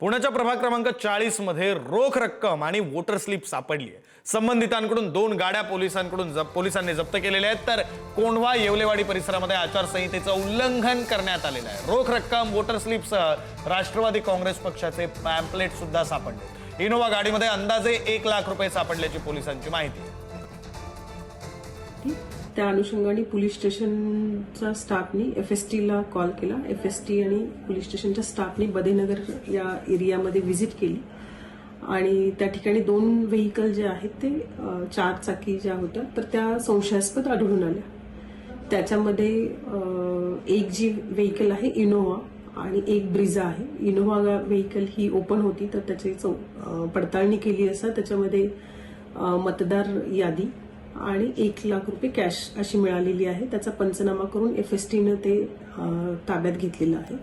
पुण्याच्या प्रभाग क्रमांक चाळीसमध्ये रोख रक्कम आणि वोटर स्लिप सापडली आहे. संबंधितांकडून दोन गाड्या पोलिसांकडून जप- पोलिसांनी जप्त केलेल्या आहेत. तर कोंढवा येवलेवाडी परिसरामध्ये आचारसंहितेचं उल्लंघन करण्यात आलेलं आहे. रोख रक्कम वोटर स्लिपसह राष्ट्रवादी काँग्रेस पक्षाचे पॅम्पलेट सुद्धा सापडले. इनोव्हा गाडीमध्ये अंदाजे एक लाख रुपये सापडल्याची पोलिसांची माहिती. आहे त्या अनुषंगाने पोलीस स्टेशनच्या स्टाफनी एफ एस टीला कॉल केला. एफ एस टी आणि पोलीस स्टेशनच्या स्टाफनी बदेनगर या एरियामध्ये व्हिजिट केली. आणि त्या ठिकाणी दोन व्हेकल जे आहेत ते चार चाकी ज्या होत्या तर त्या संशयास्पद आढळून आल्या. त्याच्यामध्ये एक जी व्हेकल आहे इनोव्हा आणि एक ब्रिझा आहे. इनोव्हा व्हेकल ही ओपन होती तर त्याची चौ पडताळणी केली असता त्याच्यामध्ये मतदार यादी. आणि एक लाख रुपये कॅश अशी मिळालेली आहे. त्याचा पंचनामा करून एफ एस टीनं ते ताब्यात घेतलेलं आहे.